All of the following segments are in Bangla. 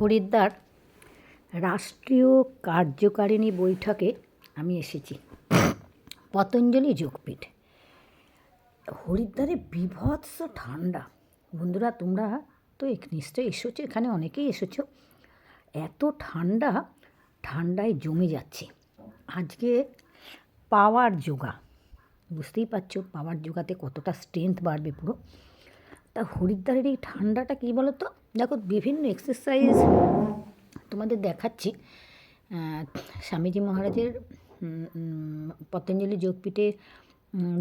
হরিদ্বার রাষ্ট্রীয় কার্যকারিণী বৈঠকে আমি এসেছি। পতঞ্জলি যোগপীঠ। হরিদ্বারে বিভৎস ঠান্ডা। বন্ধুরা, তোমরা তো নিশ্চয়ই এসেছ, এখানে অনেকেই এসেছ। এত ঠান্ডা, ঠান্ডায় জমে যাচ্ছে। আজকে পাওয়ার যোগা। বুঝতেই পারছ, পাওয়ার যোগাতে কতটা স্ট্রেংথ বাড়বে পুরো। তা হরিদ্বারের এই ঠান্ডাটা কী বলো তো দেখো, বিভিন্ন এক্সারসাইজ তোমাদের দেখাচ্ছি। স্বামীজি মহারাজের পতঞ্জলি যোগপীঠে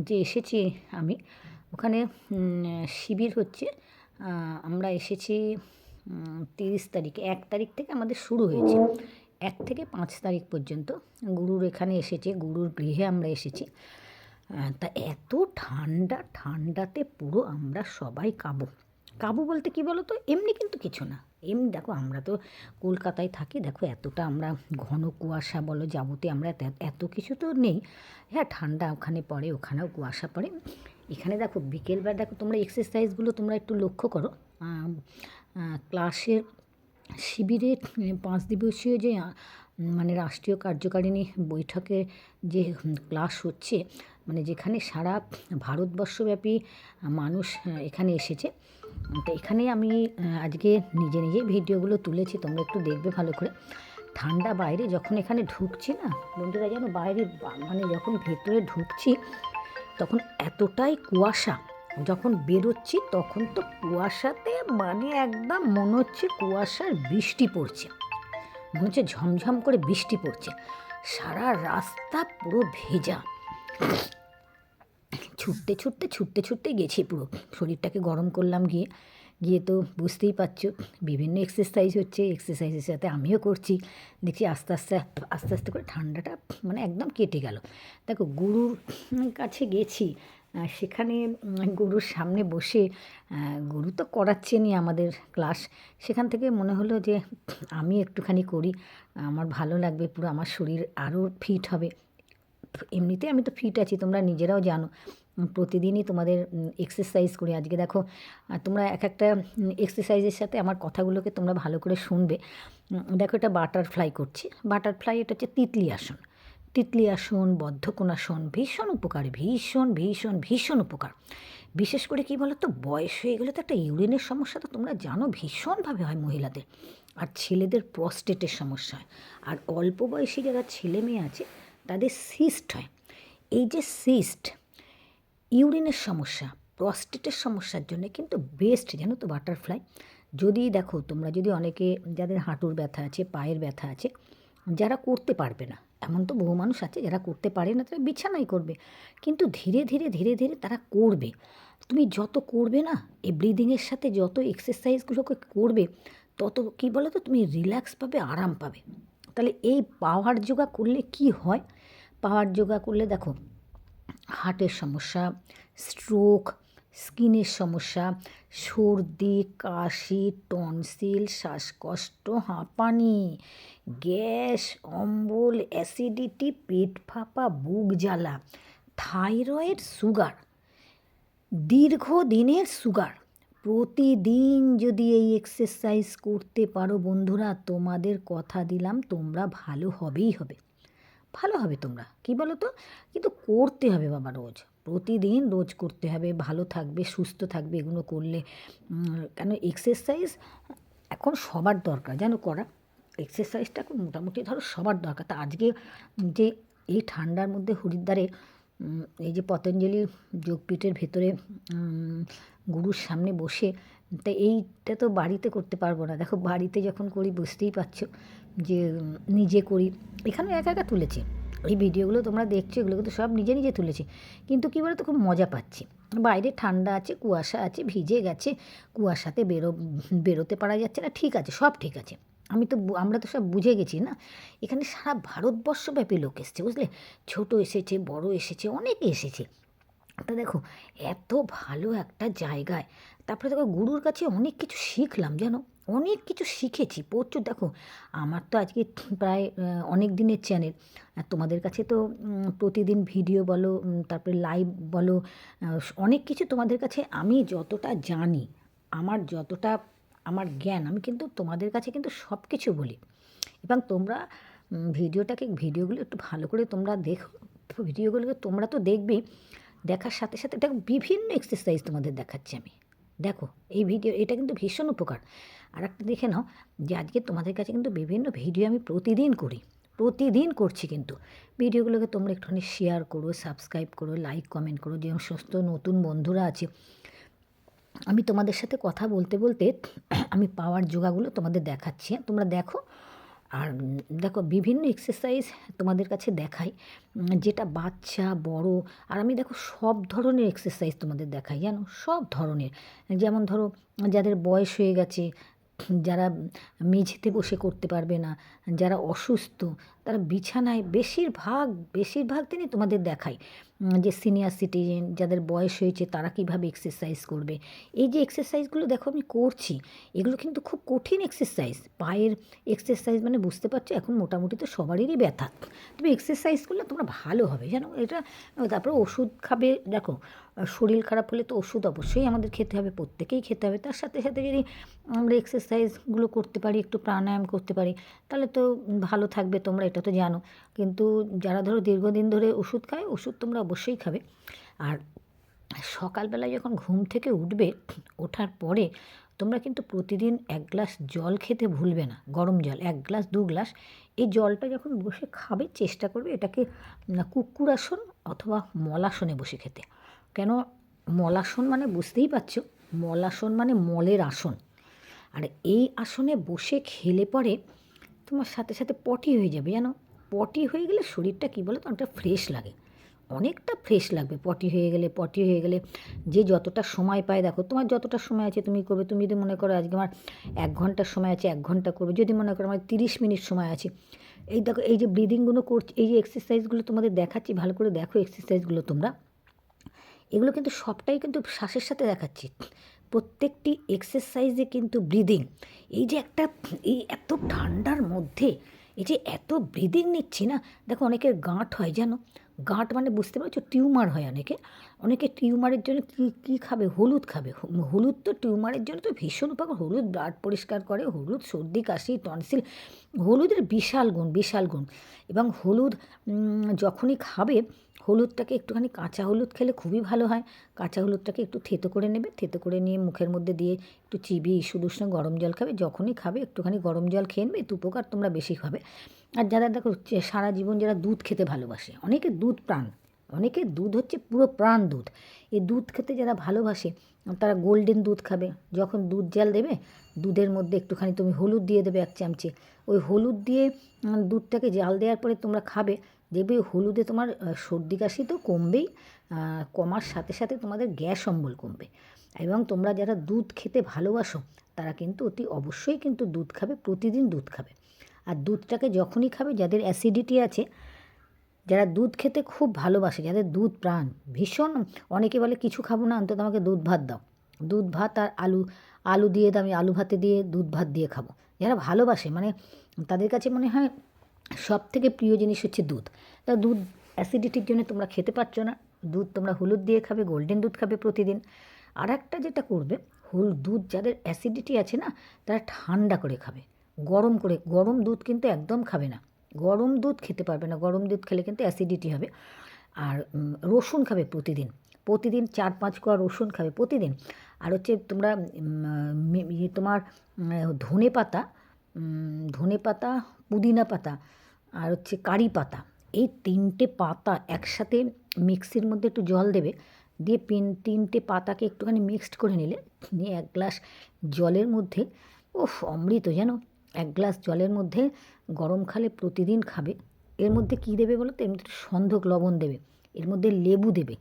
যে এসেছি আমি, ওখানে শিবির হচ্ছে। আমরা এসেছি তিরিশ তারিখে। এক তারিখ থেকে আমাদের শুরু হয়েছে। এক থেকে পাঁচ তারিখ পর্যন্ত গুরুর এখানে এসেছে, গুরুর গৃহে আমরা এসেছি। তা এত ঠান্ডা, ঠান্ডাতে পুরো আমরা সবাই কাবু। কাবু বলতে কি বলো তো এমনি কিন্তু কিছু না। এমনি দেখো, আমরা তো কলকাতায় থাকি, দেখো এতটা আমরা ঘন কুয়াশা বলো যাবতীয় আমরা এত- কিছু তো নেই। হ্যাঁ ঠান্ডা ওখানে পড়ে, ওখানেও কুয়াশা পড়ে। এখানে দেখো, বিকেলবেলা দেখো, তোমরা এক্সারসাইজগুলো তোমরা একটু লক্ষ্য করো। ক্লাসের শিবিরে পাঁচ দিবসীয় যে মানে রাষ্ট্রীয় কার্যকারিণী বৈঠকে যে ক্লাস হচ্ছে মানে যেখানে সারা ভারতবর্ষব্যাপী মানুষ এখানে এসেছে। তো এখানে আমি আজকে নিজে নিজে ভিডিওগুলো তুলেছি, তোমরা একটু দেখবে ভালো করে। ঠান্ডা বাইরে যখন এখানে ঢুকছি না, বন্ধুরা যেন বাইরে মানে যখন ভেতরে ঢুকছি, তখন এতটাই কুয়াশা। যখন বেরোচ্ছি, তখন তো কুয়াশাতে মানে একদম মনে হচ্ছে কুয়াশার বৃষ্টি পড়ছে। মনে হচ্ছে ঝমঝম করে বৃষ্টি পড়ছে। সারা রাস্তা পুরো ভেজা। ছুটতে ছুটতে ছুটতে ছুটতে গেছি পুরো। শরীরটাকে গরম করলাম গিয়ে। গিয়ে তো বুঝতেই পারছ, বিভিন্ন এক্সারসাইজ হচ্ছে। এক্সারসাইজের সাথে আমিও করছি। দেখছি আস্তে আস্তে আস্তে আস্তে করে ঠান্ডাটা মানে একদম কেটে গেল। দেখো, গুরুর কাছে গেছি। সেখানে গুরুর সামনে বসে গুরু তো করাচ্ছেনই আমাদের ক্লাস। সেখান থেকে মনে হলো যে, আমি একটুখানি করি, আমার ভালো লাগবে, পুরো আমার শরীর আরও ফিট হবে। এমনিতে আমি তো ফিট আছি, তোমরা নিজেরাও জানো। প্রতিদিনই তোমাদের এক্সারসাইজ করি। আজকে দেখো তোমরা এক একটা এক্সারসাইজের সাথে আমার কথাগুলোকে তোমরা ভালো করে শুনবে। দেখো এটা বাটারফ্লাই করছি। বাটারফ্লাই এটা হচ্ছে তিতলি আসন। তিতলি আসন বদ্ধকোণাসন ভীষণ উপকার, ভীষণ ভীষণ ভীষণ উপকার। বিশেষ করে কি বলো তো বয়স হয়ে গেলে তো একটা ইউরিনের সমস্যা তো তোমরা জানো, ভীষণভাবে হয় মহিলাদের। আর ছেলেদের প্রস্টেটের সমস্যা হয়। আর অল্প বয়সী যারা ছেলে মেয়ে আছে, তাদের সিস্ট হয়। এই যে সিস্ট, ইউরিনের সমস্যা, প্রস্টেটের সমস্যার জন্য কিন্তু বেস্ট, জানো তো, বাটারফ্লাই। যদি দেখো, তোমরা যদি অনেকে, যাদের হাঁটুর ব্যথা আছে, পায়ের ব্যথা আছে, যারা করতে পারবে না এমন তো বহু মানুষ আছে যারা করতে পারে না, তারা বিছানাই করবে। কিন্তু ধীরে ধীরে ধীরে ধীরে তারা করবে। তুমি যত করবে না এই ব্রিদিংয়ের সাথে যত এক্সারসাইজগুলোকে করবে, তত কী বলো তো তুমি রিল্যাক্স পাবে, আরাম পাবে। তাহলে এই পাওয়ার যোগা করলে কি হয়? পাওয়ার যোগা করলে দেখো হার্টের সমস্যা স্ট্রোক স্কিনের সমস্যা, সর্দি, কাশি, টনসিল, শ্বাসকষ্ট, হাঁপানি, গ্যাস, অম্বল, অ্যাসিডিটি, পেট ফাঁপা, বুক জ্বালা, থাইরয়েড সুগার, দীর্ঘদিনের সুগার। প্রতিদিন যদি এই এক্সারসাইজ করতে পারো বন্ধুরা, তোমাদের কথা দিলাম, তোমরা ভালো হবেই হবে। ভালো হবে তোমরা, কি বলো তো কিন্তু করতে হবে বাবা রোজ। প্রতিদিন রোজ করতে হবে, ভালো থাকবে, সুস্থ থাকবে এগুলো করলে। কেন এক্সারসাইজ এখন সবার দরকার, জানো করা? এক্সারসাইজটা এখন মোটামুটি ধরো সবার দরকার। তা আজকে যে এই ঠান্ডার মধ্যে হরিদ্বারে এই যে পতঞ্জলি যোগপীঠের ভেতরে গুরুর সামনে বসে, তা এইটা তো বাড়িতে করতে পারব না। দেখো বাড়িতে যখন করি বুঝতেই পারছ যে নিজে করি। এখানে একা একা তুলেছি। এই ভিডিওগুলো তোমরা দেখছ, এগুলো কিন্তু সব নিজে নিজে তুলেছি। কিন্তু কী বলতো, খুব মজা পাচ্ছি। বাইরে ঠান্ডা আছে, কুয়াশা আছে, ভিজে গেছে, কুয়াশাতে বেরো, বেরোতে পারা যাচ্ছে না, ঠিক আছে, সব ঠিক আছে। আমি তো আমরা তো সব বুঝে গেছি না? এখানে সারা ভারতবর্ষব্যাপী লোক এসছে, বুঝলে? ছোট এসেছে, বড় এসেছে, অনেকে এসেছে। তা দেখো, এত ভালো একটা জায়গায়, তারপরে দেখো গুরুর কাছে অনেক কিছু শিখলাম, জানো? অনেক কিছু শিখেছি, প্রচুর। দেখো, আমার তো আজকে প্রায় অনেক দিনের চ্যানেল তোমাদের কাছে তো প্রতিদিন ভিডিও বলো তারপরে লাইভ বলো অনেক কিছু তোমাদের কাছে আমি যতটা জানি, আমার যতটা, আমার জ্ঞান, আমি কিন্তু তোমাদের কাছে কিন্তু সব কিছু বলি। এবং তোমরা ভিডিওটাকে ভিডিওগুলো একটু ভালো করে তোমরা দেখো ভিডিওগুলোকে তোমরা তো দেখবেই। দেখার সাথে সাথে দেখো বিভিন্ন এক্সারসাইজ তোমাদের দেখাচ্ছি আমি। দেখো, এই ভিডিও এটা কিন্তু ভীষণ উপকার। আর একটা দেখে নাও যে আজকে তোমাদের কাছে কিন্তু বিভিন্ন ভিডিও আমি প্রতিদিন করি। প্রতিদিন করছি কিন্তু। ভিডিওগুলোকে তোমরা একটুখানি শেয়ার করো সাবস্ক্রাইব করো লাইক কমেন্ট করো। যে সমস্ত নতুন বন্ধুরা আছে, আমি তোমাদের সাথে কথা বলতে বলতে আমি পাওয়ার যোগাগুলো তোমাদের দেখাচ্ছি? তোমরা দেখো আর দেখো বিভিন্ন এক্সারসাইজ তোমাদের কাছে দেখাই, যেটা বাচ্চা, বড়, আর আমি দেখো সব ধরনের এক্সারসাইজ তোমাদের দেখাই, জানো? সব ধরনের। যেমন ধরো যাদের বয়স হয়ে গেছে, যারা মেঝেতে বসে করতে পারবে না, যারা অসুস্থ, তারা বিছানায় বেশিরভাগ বেশিরভাগ দিনই তোমাদের দেখাই। যে সিনিয়র সিটিজেন যাদের বয়স হয়েছে, তারা কীভাবে এক্সারসাইজ করবে? এই যে এক্সারসাইজগুলো দেখো আমি করছি, এগুলো কিন্তু খুব কঠিন এক্সারসাইজ পায়ের এক্সারসাইজ মানে বুঝতে পারছ, এখন মোটামুটি তো সবারই ব্যথা। তবে এক্সারসাইজ করলে তোমরা ভালো হবে, জানো? এটা, তারপরে ওষুধ খাবে, দেখো, শরীর খারাপ হলে তো ওষুধ অবশ্যই আমাদের খেতে হবে, প্রত্যেকেই খেতে হবে। তার সাথে সাথে যদি আমরা এক্সারসাইজগুলো করতে পারি, একটু প্রাণায়াম করতে পারি, তাহলে তো ভালো থাকবে তোমরা, এটা তো জানো। কিন্তু যারা ধরো দীর্ঘদিন ধরে ওষুধ খায় ওষুধ তোমরা অবশ্যই খাবে। আর সকালবেলায় যখন ঘুম থেকে উঠবে ওঠার পরে তোমরা কিন্তু প্রতিদিন এক গ্লাস জল খেতে ভুলবে না গরম জল এক গ্লাস দু গ্লাস। এই জলটা যখন বসে খাবে চেষ্টা করবে এটাকে উম, কুকুরাসন অথবা মলাসনে বসে খেতে। কেন মলাসন মানে বুঝতেই পারছ মলাসন মানে মলের আসন। আর এই আসনে বসে খেলে পরে তোমার সাথে সাথে পটি হয়ে যাবে জানো? পটি হয়ে গেলে শরীরটা কী বলো তো অনেকটা ফ্রেশ লাগে। অনেকটা ফ্রেশ লাগবে পটি হয়ে গেলে, পটি হয়ে গেলে। যে যতটা সময় পায়, দেখো তোমার যতটা সময় আছে তুমি করবে, তুমি যদি মনে করো আজকে আমার এক ঘণ্টার সময় আছে, এক ঘণ্টা করবে, যদি মনে করো আমার তিরিশ মিনিট সময় আছে, এই দেখো, এই যে ব্রিদিংগুলো করছি, এই যে এক্সারসাইজগুলো তোমাদের দেখাচ্ছি, ভালো করে দেখো এক্সারসাইজগুলো তোমরা। এগুলো কিন্তু সবটাই কিন্তু শ্বাসের সাথে দেখাচ্ছি। প্রত্যেকটি এক্সারসাইজে কিন্তু ব্রিদিং এই যে একটা, এই এত ঠান্ডার মধ্যে এই যে এত ব্রিদিং নিচ্ছি না, দেখো অনেকের গাঁট হয় যেন গাঁট মানে বুঝতে পারছ, টিউমার হয় অনেকে। অনেকে টিউমারের জন্য কী কী খাবে? হলুদ খাবে। হলুদ তো টিউমারের জন্য তো ভীষণ উপকার। হলুদ ব্লাড পরিষ্কার করে, হলুদ, সর্দি, কাশি, টনসিল, হলুদের বিশাল গুণ বিশাল গুণ। এবং হলুদ যখনই খাবে হলুদটাকে একটুখানি কাঁচা হলুদ খেলে খুবই ভালো হয়। কাঁচা হলুদটাকে একটু থেতো করে নেবে, থেতো করে নিয়ে মুখের মধ্যে দিয়ে একটু চিবি শুধু উষ্ণ গরম জল খাবে। যখনই খাবে, একটুখানি গরম জল খেয়ে নেবে এতে উপকার তোমরা বেশি খাবে। আর যারা দেখো সারা জীবন যারা দুধ খেতে ভালোবাসে, অনেকে দুধ প্রাণ, অনেকে দুধ হচ্ছে পুরো প্রাণ দুধ। এই দুধ খেতে যারা ভালোবাসে, তারা গোল্ডেন দুধ খাবে। যখন দুধ জাল দেবে, দুধের মধ্যে একটুখানি তুমি হলুদ দিয়ে দেবে এক চামচে। ওই হলুদ দিয়ে দুধটাকে জাল দেওয়ার পরে তোমরা খাবে দেখবে হলুদে তোমার সর্দি কাশি তো কমবেই কমার সাথে সাথে তোমাদের গ্যাস অম্বল কমবে। এবং তোমরা যারা দুধ খেতে ভালোবাসো, তারা কিন্তু অতি অবশ্যই কিন্তু দুধ খাবে, প্রতিদিন দুধ খাবে। আর দুধটাকে যখনই খাবে, যাদের অ্যাসিডিটি আছে, যারা দুধ খেতে খুব ভালোবাসে, যাদের দুধ প্রাণ, ভীষণ, অনেকে বলে, কিছু খাব না, অন্তত আমাকে দুধ ভাত দাও। দুধ ভাত আর আলু আলু দিয়ে আমি আলু ভাতে দিয়ে দুধ ভাত দিয়ে খাব। যারা ভালোবাসে মানে তাদের কাছে মনে হয় সব থেকে প্রিয় জিনিস হচ্ছে দুধ। তা দুধ অ্যাসিডিটির জন্য তোমরা খেতে পারছ না। দুধ তোমরা হলুদ দিয়ে খাবে গোল্ডেন দুধ খাবে প্রতিদিন। আর একটা যেটা করবে, হল দুধ যাদের অ্যাসিডিটি আছে না, তারা ঠান্ডা করে খাবে। গরম করে, গরম দুধ কিন্তু একদম খাবে না। গরম দুধ খেতে পারবে না। গরম দুধ খেলে কিন্তু অ্যাসিডিটি হবে। আর রসুন খাবে প্রতিদিন। প্রতিদিন চার পাঁচ কোয়া রসুন খাবে প্রতিদিন। আর হচ্ছে তোমরা তোমার ধনে পাতা ধনে পাতা, পুদিনা পাতা আর হচ্ছে কারি পাতা। এই তিনটে পাতা একসাথে মিক্সির মধ্যে একটু জল দেবে, দিয়ে পিন তিনটে পাতাকে একটুখানি মিক্সড করে নিলে, নিয়ে এক গ্লাস জলের মধ্যে ওফ অমৃত যেন, এক গ্লাস জলের মধ্যে গরম খালে প্রতিদিন খাবে। এর মধ্যে কী দেবে বলো তো এর মধ্যে সন্ধক লবণ দেবে, এর মধ্যে লেবু দেবে।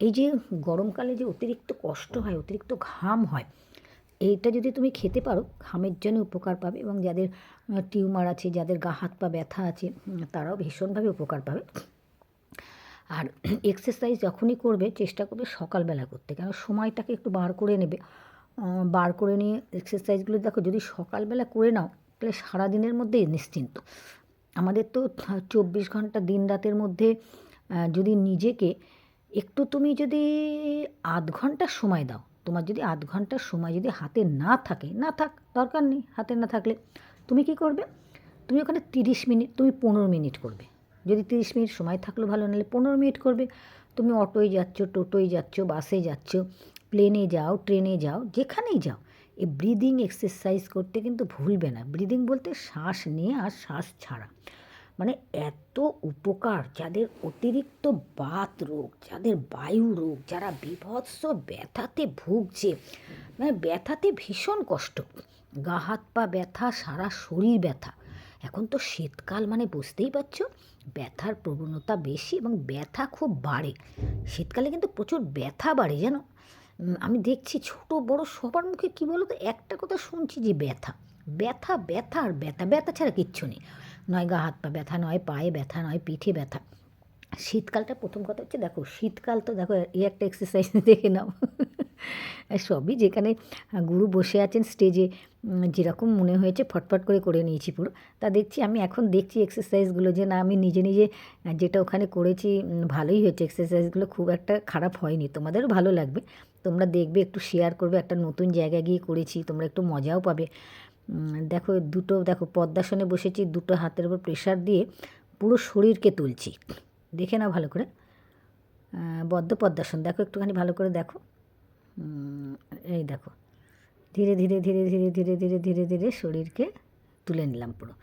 এই যে গরমকালে যে অতিরিক্ত কষ্ট হয়, অতিরিক্ত ঘাম হয় এইটা যদি তুমি খেতে পারো, ঘামের জন্য উপকার পাবে এবং যাদের টিউমার আছে, যাদের গা, হাত, পা ব্যথা আছে তারাও ভীষণভাবে উপকার পাবে। আর এক্সারসাইজ যখনই করবে, চেষ্টা করবে সকালবেলা করতে। কেন? সময়টাকে একটু বার করে নেবে। বার করে নিয়ে এক্সারসাইজগুলো দেখো, যদি সকালবেলা করে নাও, তাহলে সারাদিনের মধ্যেই নিশ্চিন্ত। আমাদের তো চব্বিশ ঘণ্টা দিন রাতের মধ্যে যদি নিজেকে একটু তুমি যদি আধ ঘণ্টা সময় দাও তোমার যদি আধ ঘণ্টার সময় যদি হাতে না থাকে, না থাক, দরকার নেই, হাতে না থাকলে, তুমি কি করবে? তুমি ওখানে তিরিশ মিনিট, তুমি পনেরো মিনিট করবে। যদি তিরিশ মিনিট সময় থাকল ভালো, নাহলে পনেরো মিনিট করবে। তুমি অটোয় যাচ্ছ, টোটোয় যাচ্ছ, বাসে যাচ্ছ প্লেনে যাও ট্রেনে যাও, যেখানেই যাও, এই ব্রিদিং এক্সারসাইজ করতে কিন্তু ভুলবে না। ব্রিদিং বলতে শ্বাস নিয়ে আর শ্বাস ছাড়া। মানে এত উপকার যাদের অতিরিক্ত বাত রোগ যাদের বায়ু রোগ যারা বিভৎস ব্যথাতে ভুগছে মানে ব্যথাতে ভীষণ কষ্ট। গা হাত পা ব্যথা সারা শরীর ব্যথা। এখন তো শীতকাল মানে বুঝতেই পারছ ব্যথার প্রবণতা বেশি এবং ব্যথা খুব বাড়ে। শীতকালে কিন্তু প্রচুর ব্যথা বাড়ে উম, আমি দেখছি ছোট বড় সবার মুখে কী বলো তো একটা কথা শুনছি যে ব্যথা। ব্যথা ব্যথা আর ব্যথা। ব্যথা ছাড়া কিচ্ছু নেই। নয় গা, হাত পা ব্যথা, নয় পায়ে ব্যথা, নয় পিঠে ব্যথা। শীতকালটা প্রথম কথা হচ্ছে, দেখো, শীতকাল তো দেখো এই একটা এক্সারসাইজ দেখে নাও। সবই যেখানে গুরু বসে আছেন স্টেজে যেরকম মনে হয়েছে, ফটফট করে করে নিয়েছি পুরো। তা দেখছি, আমি এখন দেখছি এক্সারসাইজগুলো যে, না, আমি নিজে নিজে যেটা ওখানে করেছি ভালোই হয়েছে। এক্সারসাইজগুলো খুব একটা খারাপ হয়নি, তোমাদেরও ভালো লাগবে। তোমরা দেখবে, একটু শেয়ার করবে, একটা নতুন জায়গায় গিয়ে করেছি, তোমরা একটু মজাও পাবে। দেখো, দুটো, দেখো পদ্মাসনে বসেছি, দুটো হাতের উপর প্রেশার দিয়ে পুরো শরীরকে তুলছি। দেখে নাও ভালো করে। বদ্ধ পদ্মাসন দেখো একটুখানি ভালো করে দেখো। এই দেখো, ধীরে ধীরে ধীরে ধীরে ধীরে ধীরে ধীরে ধীরে শরীরকে তুলে নিলাম পুরো।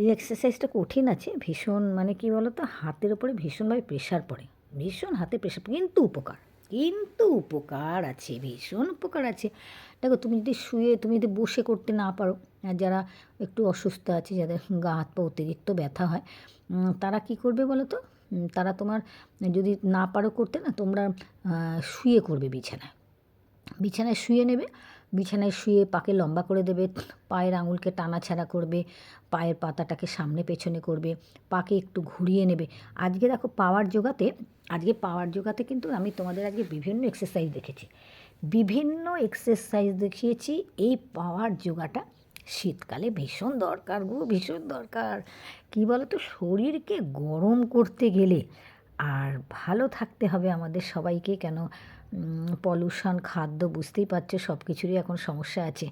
এই এক্সারসাইজটা কঠিন আছে, ভীষণ মানে কি বলো তো হাতের ওপরে ভীষণভাবে প্রেশার পড়ে। ভীষণ হাতে প্রেশার কিন্তু উপকার কিন্তু উপকার আছে, ভীষণ উপকার আছে। দেখো তুমি যদি শুয়ে, তুমি যদি বসে করতে না পারো যারা একটু অসুস্থ আছে, যাদের গা, হাত, পা অতিরিক্ত ব্যথা হয় তারা কি করবে বলো তো? তারা তোমার যদি না পারো করতে, না, তোমরা শুয়ে করবে বিছানায়। বিছানায় শুয়ে নেবে, বিছানায় শুয়ে পাকে লম্বা করে দেবে, পায়ের আঙুলকে টানাছাড়া করবে, পায়ের পাতাটাকে সামনে পেছনে করবে, পাকে একটু ঘুরিয়ে নেবে। আজকে দেখো, পাওয়ার যোগাতে আজকে পাওয়ার যোগাতে কিন্তু আমি তোমাদের আজকে বিভিন্ন এক্সারসাইজ দেখেছি। বিভিন্ন এক্সারসাইজ দেখিয়েছি। এই পাওয়ার যোগাটা শীতকালে ভীষণ দরকার গো, ভীষণ দরকার। কী বলো তো শরীরকে গরম করতে গেলে আর ভালো থাকতে হবে আমাদের সবাইকে। কেন? পলিউশন খাদ্য বুঝতেই পারছ সব কিছুরই এখন সমস্যা আছে।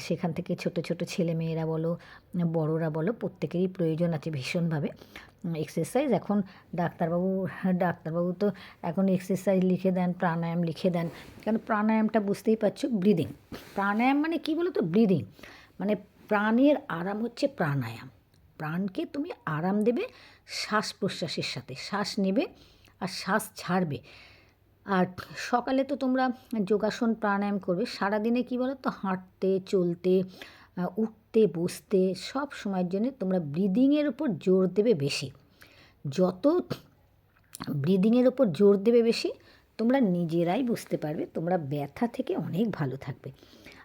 সেখান থেকে ছোট ছোট ছেলে মেয়েরা বলো, বড়রা বলো, প্রত্যেকেরই প্রয়োজন আছে ভীষণভাবে। এক্সারসাইজ এখন ডাক্তারবাবু ডাক্তারবাবু তো এখন এক্সারসাইজ লিখে দেন, প্রাণায়াম লিখে দেন। কারণ প্রাণায়ামটা বুঝতেই পারছ? ব্রিদিং প্রাণায়াম মানে কী বলো তো ব্রিদিং মানে প্রাণের আরাম হচ্ছে প্রাণায়াম। প্রাণকে তুমি আরাম দেবে শ্বাস প্রশ্বাসের সাথে। শ্বাস নেবে আর শ্বাস ছাড়বে। আর সকালে তো তোমরা যোগাসন প্রাণায়াম করবে। সারাদিনে কী বলো তো হাঁটতে, চলতে উঠতে, বসতে সব সময়ের জন্য তোমরা ব্রিদিংয়ের উপর জোর দেবে বেশি। যত ব্রিদিংয়ের ওপর জোর দেবে বেশি, তোমরা নিজেরাই বুঝতে পারবে তোমরা ব্যথা থেকে অনেক ভালো থাকবে।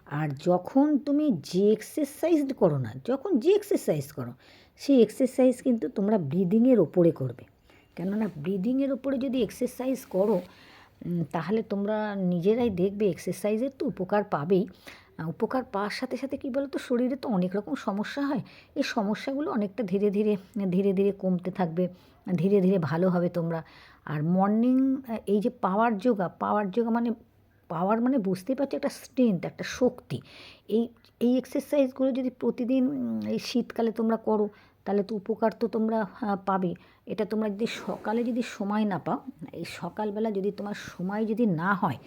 আর যখন তুমি যে এক্সারসাইজ করো না, যখন যে এক্সারসাইজ করো, সেই এক্সারসাইজ কিন্তু তোমরা ব্রিদিংয়ের ওপরে করবে। কেননা ব্রিদিংয়ের ওপরে যদি এক্সারসাইজ করো তাহলে তোমরা নিজেরাই দেখবে এক্সারসাইজের তো উপকার পাবেই। উপকার পাওয়ার সাথে সাথে কী বলো তো শরীরে তো অনেক রকম সমস্যা হয়। এই সমস্যাগুলো অনেকটা ধীরে ধীরে ধীরে ধীরে কমতে থাকবে, ধীরে ধীরে ভালো হবে তোমরা। আর মর্নিং এই যে পাওয়ার যোগা পাওয়ার যোগা মানে পাওয়ার মানে বুঝতেই পারছ একটা স্ট্রেংথ একটা শক্তি। এই এই এক্সারসাইজগুলো যদি প্রতিদিন এই শীতকালে তোমরা করো তাহলে তো উপকার তো তোমরা আহ, পাবে। এটা তোমরা যদি সকালে যদি সময় না পাও এই সকালবেলা যদি তোমার সময় যদি না হয়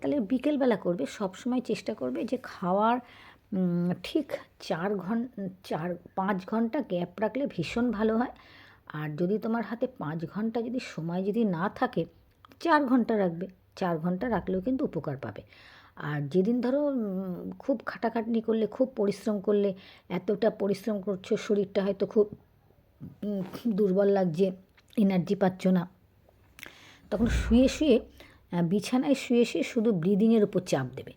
তাহলে বিকেলবেলা করবে সব সময় চেষ্টা করবে যে খাওয়ার ঠিক চার ঘন চার পাঁচ ঘণ্টা গ্যাপ রাখলে ভীষণ ভালো হয়। আর যদি তোমার হাতে পাঁচ ঘণ্টা যদি সময় যদি না থাকে চার ঘণ্টা রাখবে। চার ঘণ্টা রাখলেও কিন্তু উপকার পাবে। আর যেদিন ধরো খুব খাটাখাটনি করলে, খুব পরিশ্রম করলে, এতটা পরিশ্রম করছ, শরীরটা হয়তো খুব দুর্বল লাগছে এনার্জি পাচ্ছ না। তখন শুয়ে শুয়ে বিছানায় শুয়ে শুয়ে শুধু ব্রিদিংয়ের উপর চাপ দেবে।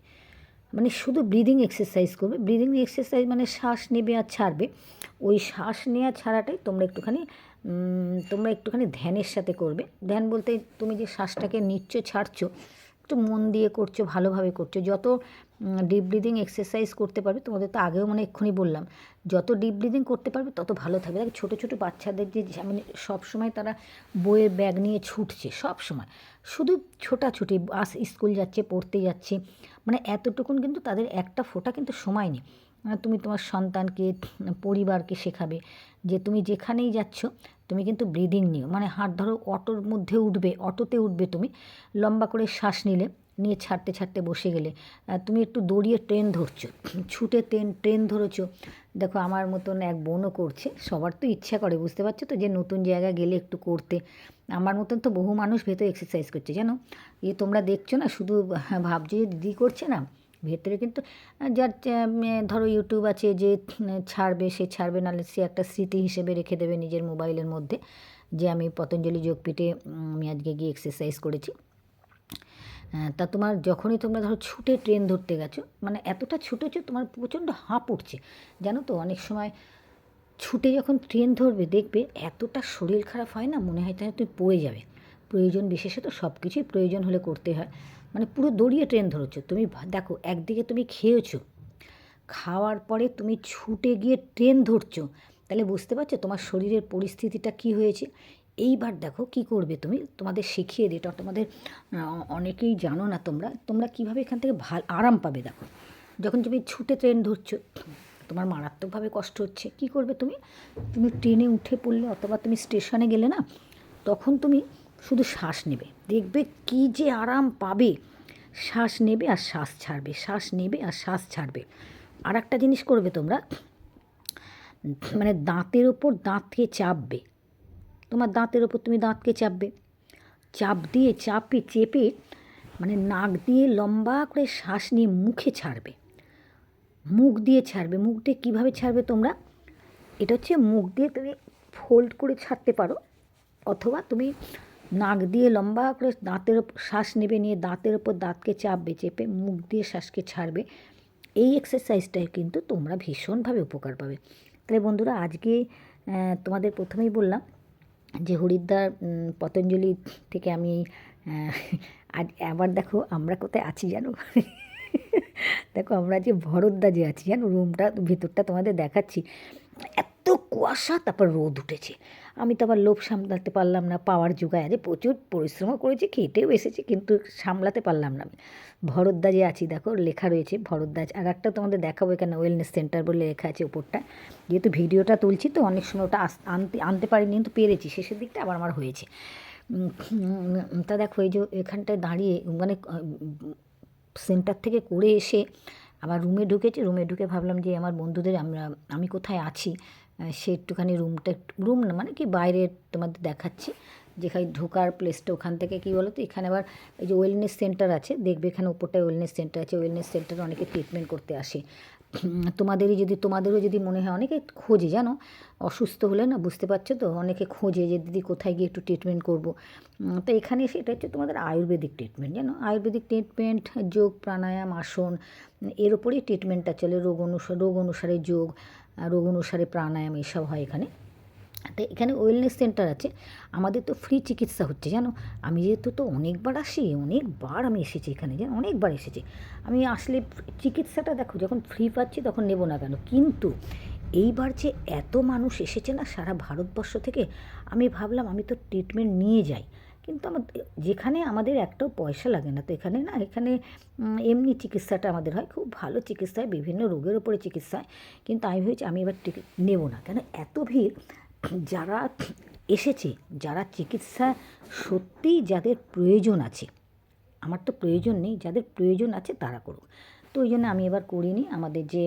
মানে শুধু ব্রিদিং এক্সারসাইজ করবে। ব্রিদিং এক্সারসাইজ মানে শ্বাস নেবে আর ছাড়বে। ওই শ্বাস নেওয়া ছাড়াটাই তোমরা একটুখানি তোমরা একটুখানি ধ্যানের সাথে করবে। ধ্যান বলতে তুমি যে শ্বাসটাকে নিচ্ছ, ছাড়ছো একটু মন দিয়ে করছ, ভালোভাবে করছ। যত ডিপ ব্রিদিং এক্সারসাইজ করতে পারবে, তোমাদের তো আগেও মানে এক্ষুনি বললাম, যত ডিপ ব্রিদিং করতে পারবে, তত ভালো থাকবে। দেখো, ছোটো ছোটো বাচ্চাদের যে মানে সবসময় তারা বইয়ের ব্যাগ নিয়ে ছুটছে সব সময় শুধু ছোটাছুটি, বাস, স্কুল যাচ্ছে, পড়তে যাচ্ছে মানে এতটুকুন কিন্তু তাদের একটা ফোটা কিন্তু সময় নেই। তুমি তোমার সন্তানকে পরিবারকে শেখাবে যে তুমি যেখানেই যাচ্ছ তুমি কিন্তু ব্রিদিং নিও। মানে হাত ধরো অটোর মধ্যে উঠবে অটোতে উঠবে তুমি। লম্বা করে শ্বাস নিলে নিয়ে ছাড়তে ছাড়তে বসে গেলে তুমি একটু দৌড়িয়ে ট্রেন ধরছো। ছুটে ট্রেন ট্রেন ধরেছো। দেখো আমার মতন এক বোনও করছে। সবার তো ইচ্ছা করে বুঝতে পারছ তো? যে নতুন জায়গায় গেলে একটু করতে। আমার মতন তো বহু মানুষ ভেতরে এক্সারসাইজ করছে জানো? এ তোমরা দেখছ না শুধু হ্যাঁ, ভাবছ যে দিদি করছে না? ভেতরে কিন্তু যার ধরো ইউটিউব আছে যে ছাড়বে, সে ছাড়বে, নাহলে সে একটা স্মৃতি হিসেবে রেখে দেবে নিজের মোবাইলের মধ্যে, যে আমি পতঞ্জলি যোগপীঠে আমি আজকে গিয়ে এক্সারসাইজ করেছি। তা তোমার যখনই তোমরা ধরো ছুটে ট্রেন ধরতে গেছো মানে এতটা ছুটেছো তোমার প্রচণ্ড হাঁপ উঠছে। জানো তো, অনেক সময় ছুটে যখন ট্রেন ধরবে, দেখবে এতটা শরীর খারাপ হয় না, মনে হয় তাহলে তুমি পড়ে যাবে। প্রয়োজন বিশেষত সব কিছুই প্রয়োজন হলে করতে হয়। মানে পুরো দৌড়িয়ে ট্রেন ধরেছো। তুমি দেখো, একদিকে তুমি খেয়েছো, খাওয়ার পরে তুমি ছুটে গিয়ে ট্রেন ধরছো, তাহলে বুঝতে পারছ তোমার শরীরের পরিস্থিতিটা কি হয়েছে? এইবার দেখো কি করবে তুমি, তোমাদের শিখিয়ে দিই, এটা তোমাদের অনেকেই জানো না তোমরা তোমরা কীভাবে এখান থেকে ভালো আরাম পাবে দেখো। যখন তুমি ছুটে ট্রেন ধরছো, তোমার মারাত্মকভাবে কষ্ট হচ্ছে, কি করবে তুমি? তুমি ট্রেনে উঠে পড়লে অথবা তুমি স্টেশনে গেলে না, তখন তুমি শুধু শ্বাস নেবে। দেখবে কি যে আরাম পাবে। শ্বাস নেবে আর শ্বাস ছাড়বে, শ্বাস নেবে আর শ্বাস ছাড়বে। আর একটা জিনিস করবে তোমরা মানে দাঁতের ওপর দাঁতকে চাপবে। তোমার দাঁতের ওপর তুমি দাঁতকে চাপবে। চাপ দিয়ে, চাপে, চেপে মানে নাক দিয়ে লম্বা করে শ্বাস নিয়ে মুখে ছাড়বে। মুখ দিয়ে ছাড়বে। মুখ দিয়ে কীভাবে ছাড়বে তোমরা? এটা হচ্ছে মুখ দিয়ে তুমি ফোল্ড করে ছাড়তে পারো। অথবা তুমি নাক দিয়ে লম্বা করে দাঁতের শ্বাস নেবে নিয়ে দাঁতের ওপর দাঁতকে চাপবে, চেপে মুখ দিয়ে শ্বাসকে ছাড়বে, এই এক্সারসাইজটায় কিন্তু তোমরা ভীষণভাবে উপকার পাবে। তাহলে বন্ধুরা, আজকে তোমাদের প্রথমেই বললাম যে হরিদ্বার পতঞ্জলি থেকে আমি আজ আবার দেখো আমরা কোথায় আছি জানো? দেখো আমরা যে ভরদ্দা যে আছি, জানো? রুমটা ভেতরটা তোমাদের দেখাচ্ছি। এত কুয়াশা, তারপর রোদ উঠেছে। আমি তো আবার লোভ সামলাতে পারলাম না, পাওয়ার জোগায় আরে প্রচুর পরিশ্রমও করেছি, খেটেও এসেছি, কিন্তু সামলাতে পারলাম না আমি। ভরদ্দা যে আছি, দেখো, লেখা রয়েছে ভরদ্বাজ আর একটা তোমাদের দেখাবো এখানে ওয়েলনেস সেন্টার বলে লেখা আছে ওপরটা। যেহেতু ভিডিওটা তুলছি তো, অনেক সময় ওটা আনতে আনতে পারিনি, কিন্তু পেরেছি। শেষের দিকটা আবার আমার হয়েছে। তা দেখো, এই যে এখানটায় দাঁড়িয়ে মানে সেন্টার থেকে করে এসে আবার রুমে ঢুকেছি। রুমে ঢুকে ভাবলাম যে আমার বন্ধুদের আমরা, আমি কোথায় আছি? সে একটুখানি রুমটা রুম না মানে কি বাইরে তোমাদের দেখাচ্ছি। যেখানে ঢোকার প্লেসটা ওখান থেকে কী বলো তো এখানে আবার এই যে ওয়েলনেস সেন্টার আছে, দেখবে এখানে উপরটায় ওয়েলনেস সেন্টার আছে ওয়েলনেস সেন্টারে অনেকে ট্রিটমেন্ট করতে আসে। তোমাদেরই যদি, তোমাদেরও যদি মনে হয়, অনেকে খোঁজে, জানো? অসুস্থ হলে না, বুঝতে পারছ তো? অনেকে খোঁজে যে, দিদি, কোথায় গিয়ে একটু ট্রিটমেন্ট করব? তো এখানে এসে এটা হচ্ছে তোমাদের আয়ুর্বেদিক ট্রিটমেন্ট জানো? আয়ুর্বেদিক ট্রিটমেন্ট যোগ, প্রাণায়াম, আসন এর ওপরেই ট্রিটমেন্টটা চলে, রোগ অনুসারে রোগ অনুসারে যোগ। রোগ অনুসারে প্রাণায়াম এসব হয় এখানে। তো এখানে ওয়েলনেস সেন্টার আছে। আমাদের তো ফ্রি চিকিৎসা হচ্ছে, জানো? আমি যেহেতু তো অনেকবার আসি, অনেকবার আমি এসেছি এখানে, জানো? অনেকবার এসেছি। আমি আসলে চিকিৎসাটা দেখো, যখন ফ্রি পাচ্ছি তখন নেব না কেন? কিন্তু এইবার যে এত মানুষ এসেছে না সারা ভারতবর্ষ থেকে, আমি ভাবলাম আমি তো ট্রিটমেন্ট নিয়ে যাই। কিন্তু আমার, যেখানে আমাদের একটাও পয়সা লাগে না, তো এখানে না, এখানে এমনি চিকিৎসাটা আমাদের হয়, খুব ভালো চিকিৎসা বিভিন্ন রোগের ওপরে চিকিৎসা কিন্তু আমি ভেবেছি আমি এবার টিকিট নেব না। কেন এত ভিড়, যারা এসেছে, যারা চিকিৎসা সত্যিই যাদের প্রয়োজন আছে, আমার তো প্রয়োজন নেই, যাদের প্রয়োজন আছে তারা করুক। তো ওই জন্য আমি এবার করিনি, আমাদের যে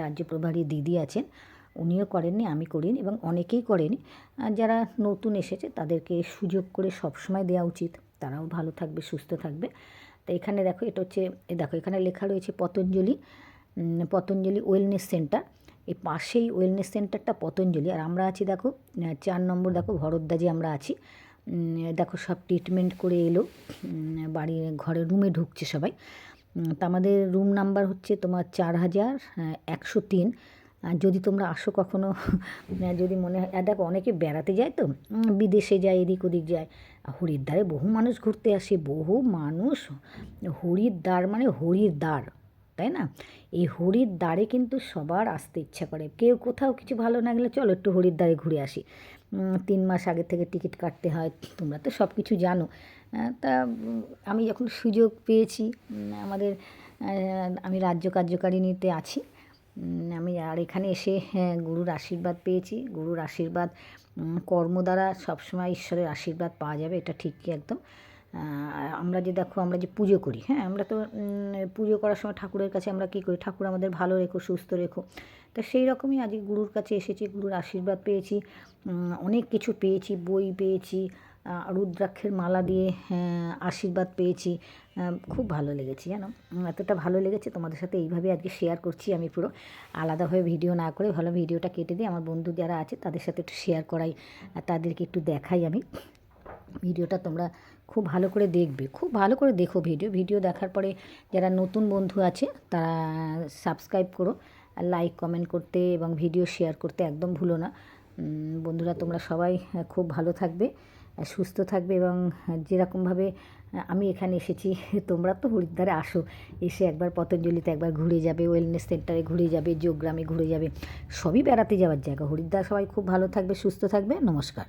রাজ্য প্রভারী দিদি আছেন উনিও করেননি আমি করিনি এবং অনেকেই করেনি। যারা নতুন এসেছে তাদেরকে সুযোগ করে সবসময় দেওয়া উচিত। তারাও ভালো থাকবে সুস্থ থাকবে। তো এখানে দেখো এটা হচ্ছে দেখো এখানে লেখা রয়েছে পতঞ্জলি। পতঞ্জলি ওয়েলনেস সেন্টার এই পাশেই ওয়েলনেস সেন্টারটা পতঞ্জলি। আর আমরা আছি দেখো চার নম্বর দেখো ভরদ্দা যে আমরা আছি। দেখো সব ট্রিটমেন্ট করে এলো। উম, বাড়ি ঘরে রুমে ঢুকছে সবাই। তা আমাদের রুম নাম্বার হচ্ছে তোমার চার হাজার একশো তিন। আর যদি তোমরা আসো কখনো যদি মনে হয়, আর দেখো অনেকে বেড়াতে যায় তো বিদেশে যায়, এদিক ওদিক যায়। হরিদ্বারে বহু মানুষ ঘুরতে আসে, বহু মানুষ হরিদ্বার মানে হরিদ্বার, তাই না? এই হরিদ্বারে কিন্তু সবার আসতে ইচ্ছা করে। কেউ কোথাও কিছু ভালো না গেলে চলো একটু হরিদ্বারে ঘুরে আসি। তিন মাস আগে থেকে টিকিট কাটতে হয়, তোমরা তো সব কিছু জানো। তা আমি যখন সুযোগ পেয়েছি আমাদের আমি রাজ্য কার্যকারিণীতে আছি আমি আর এখানে এসে হ্যাঁ, গুরুর আশীর্বাদ পেয়েছি। গুরুর আশীর্বাদ কর্ম দ্বারা সবসময় ঈশ্বরের আশীর্বাদ পাওয়া যাবে এটা ঠিকই একদম। আমরা যে দেখো আমরা যে পুজো করি হ্যাঁ আমরা তো পুজো করার সময় ঠাকুরের কাছে আমরা কী করি? ঠাকুর আমাদের ভালো রেখো সুস্থ রেখো। তো সেই রকমই আজকে গুরুর কাছে এসেছি গুরুর আশীর্বাদ পেয়েছি। অনেক কিছু পেয়েছি বই পেয়েছি রুদ্রাক্ষের মালা দিয়ে আশীর্বাদ পেয়েছি। খুব ভালো লেগেছে, জানো? এতটা ভালো লেগেছে, তোমাদের সাথে এইভাবে আজকে শেয়ার করছি আমি পুরো। আলাদাভাবে ভিডিও না করে ভালো ভিডিওটা কেটে দিই। আমার বন্ধু যারা আছে, তাদের সাথে একটু শেয়ার করাই তাদেরকে একটু দেখাই আমি। ভিডিওটা তোমরা খুব ভালো করে দেখবে, খুব ভালো করে দেখো ভিডিও ভিডিও দেখার পরে যারা নতুন বন্ধু আছে, তারা সাবস্ক্রাইব করো লাইক কমেন্ট করতে এবং ভিডিও শেয়ার করতে একদম ভুলো না। বন্ধুরা, তোমরা সবাই খুব ভালো থাকবে। সুস্থ থাকবে এবং যেরকমভাবে, আমি এখানে এসেছি, তোমরা তো হরিদ্বারে আসো। এসে একবার পতঞ্জলিতে একবার ঘুরে যাবে ওয়েলনেস সেন্টারে ঘুরে যাবে, যোগগ্রামে ঘুরে যাবে। সবই বেড়াতে যাওয়ার জায়গা। হরিদ্বার সবাই খুব ভালো থাকবে, সুস্থ থাকবে। নমস্কার।